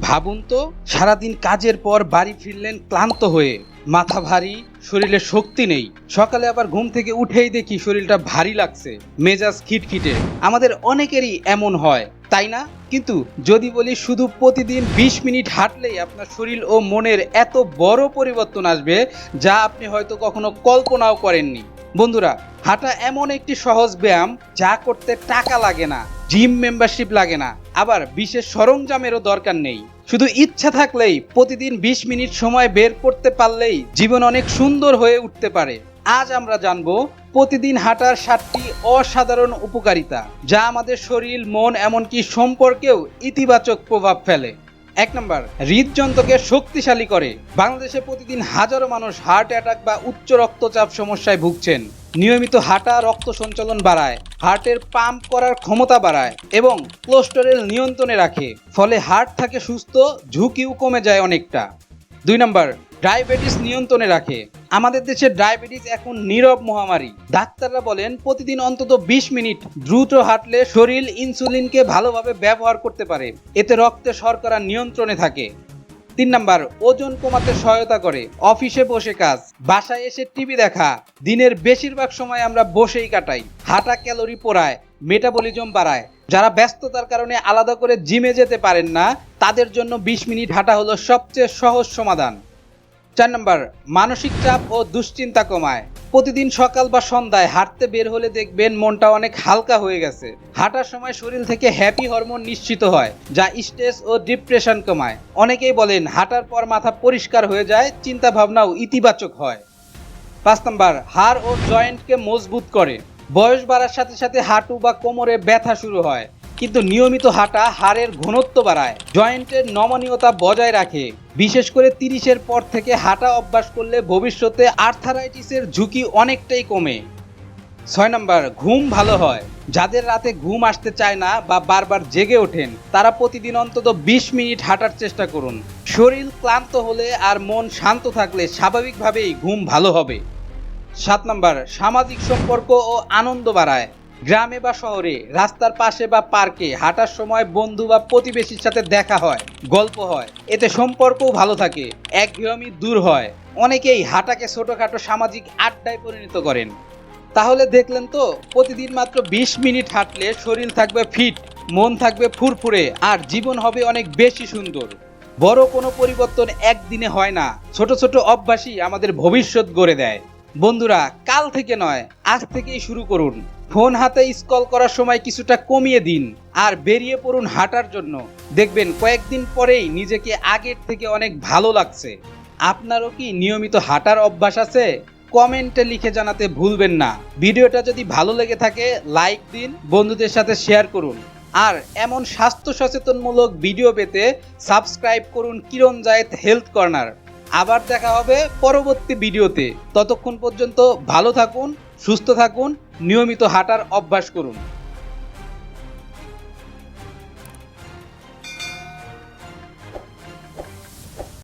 ভাবুন তো, সারাদিন কাজের পর বাড়ি ফিরলেন ক্লান্ত হয়ে। মাথা ভারী, শরীরে শক্তি নেই। সকালে আবার ঘুম থেকে উঠেই দেখি শরীরটা ভারী লাগছে, মেজাজ খিটখিটে। আমাদের অনেকেরই এমন হয়, তাই না? কিন্তু যদি বলি শুধু প্রতিদিন ২০ মিনিট হাঁটলেই আপনার শরীর ও মনের এত বড় পরিবর্তন আসবে, যা আপনি হয়তো কখনো কল্পনাও করেননি। বন্ধুরা, হাঁটা এমন একটি সহজ ব্যায়াম যা করতে টাকা লাগে না জিম মেম্বারশিপ লাগে না, আবার বিশেষ সরঞ্জামেরও দরকার নেই। শুধু ইচ্ছা থাকলেই প্রতিদিন ২০ মিনিট সময় বের করতে পারলেই জীবন অনেক সুন্দর হয়ে উঠতে পারে। আজ আমরা জানব, প্রতিদিন হাঁটার সাতটি অসাধারণ উপকারিতা, যা আমাদের শরীর, মন, এমনকি সম্পর্কেও ইতিবাচক প্রভাব ফেলে। এক নম্বর, হৃদযন্ত্রকে শক্তিশালী করে। বাংলাদেশে প্রতিদিন হাজারো মানুষ হার্ট অ্যাটাক বা উচ্চ রক্তচাপ সমস্যায় ভুগছেন। নিয়মিত হাঁটা, রক্ত সঞ্চালন বাড়ায়, হার্টের পাম্প করার ক্ষমতা বাড়ায় এবং কোলেস্টেরল নিয়ন্ত্রণে রাখে। ফলে হার্ট থাকে সুস্থ, ঝুঁকিও কমে যায় অনেকটা। দুই নম্বর ডায়াবেটিস নিয়ন্ত্রণে রাখে। আমাদের দেশে ডায়াবেটিস এখন নীরব মহামারী। ডাক্তাররা বলেন, প্রতিদিন অন্তত ২০ মিনিট দ্রুত হাঁটলে শরীর ইনসুলিনকে ভালোভাবে ব্যবহার করতে পারে। এতে রক্তে শর্করা নিয়ন্ত্রণে থাকে। তিন নাম্বার, ওজন কমাতে সহায়তা করে। অফিসে বসে কাজ, বাসায় এসে টিভি দেখা। দিনের বেশিরভাগ সময় আমরা বসেই কাটাই। হাঁটা ক্যালোরি পোড়ায়, মেটাবলিজম বাড়ায়। যারা ব্যস্ততার কারণে আলাদা করে জিমে যেতে পারেন না, তাদের জন্য ২০ মিনিট হাঁটা হলো সবচেয়ে সহজ সমাধান। চার নম্বর, মানসিক চাপ ও দুশ্চিন্তা কমায়। প্রতিদিন সকাল বা সন্ধ্যায় হাঁটতে বের হলে দেখবেন মনটা অনেক হালকা হয়ে গেছে। হাঁটার সময় শরীর থেকে হ্যাপি হরমোন নিশ্চিত হয়, যা স্ট্রেস ও ডিপ্রেশন কমায়। অনেকেই বলেন, হাঁটার পর মাথা পরিষ্কার হয়ে যায় চিন্তা ভাবনাও ইতিবাচক হয়। পাঁচ নম্বর, হাড় ও জয়েন্টকে মজবুত করে। বয়স বাড়ার সাথে সাথে হাঁটু বা কোমরে ব্যথা শুরু হয়। কিন্তু নিয়মিত হাঁটা হাড়ের ঘনত্ব বাড়ায়। জয়েন্টের নমনীয়তা বজায় রাখে। বিশেষ করে তিরিশের পর থেকে হাঁটা অভ্যাস করলে ভবিষ্যতে আর্থারাইটিসের ঝুঁকি অনেকটাই কমে। ছয় নম্বর, ঘুম ভালো হয়। যাদের রাতে ঘুম আসতে চায় না বা বারবার জেগে ওঠেন, তারা প্রতিদিন অন্তত ২০ মিনিট হাঁটার চেষ্টা করুন। শরীর ক্লান্ত হলে আর মন শান্ত থাকলে স্বাভাবিকভাবেই ঘুম ভালো হবে। সাত নম্বর, সামাজিক সম্পর্ক ও আনন্দ বাড়ায়। গ্রামে বা শহরে, রাস্তার পাশে বা পার্কে, হাঁটার সময় বন্ধু বা প্রতিবেশীর সাথে দেখা হয়, গল্প হয়। এতে সম্পর্কও ভালো থাকে একঘেয়েমি দূর হয়। অনেকেই হাঁটাকে ছোটোখাটো সামাজিক আড্ডায় পরিণত করেন। তাহলে দেখলেন তো, প্রতিদিন মাত্র ২০ মিনিট হাঁটলে শরীর থাকবে ফিট, মন থাকবে ফুরফুরে, আর জীবন হবে অনেক বেশি সুন্দর। বড় কোনো পরিবর্তন একদিনে হয় না, ছোট ছোট অভ্যাসই আমাদের ভবিষ্যৎ গড়ে দেয়। বন্ধুরা, কাল থেকে নয়, আজ থেকেই শুরু করুন। ফোন হাতে স্কল করার সময় কিছুটা কমিয়ে দিন আর বেরিয়ে পড়ুন হাঁটার জন্য। দেখবেন, কয়েকদিন পরেই নিজেকে আগের থেকে অনেক ভালো লাগছে। আপনারও কি নিয়মিত হাঁটার অভ্যাস আছে? কমেন্টে লিখে জানাতে ভুলবেন না। ভিডিওটা যদি ভালো লেগে থাকে, লাইক দিন, বন্ধুদের সাথে শেয়ার করুন। আর এমন স্বাস্থ্য সচেতনমূলক ভিডিও পেতে সাবস্ক্রাইব করুন কিরণ জায়েদ হেলথ কর্নার। আবার দেখা হবে পরবর্তী ভিডিওতে। ততক্ষণ পর্যন্ত ভালো থাকুন, সুস্থ থাকুন, নিয়মিত হাঁটার অভ্যাস করুন।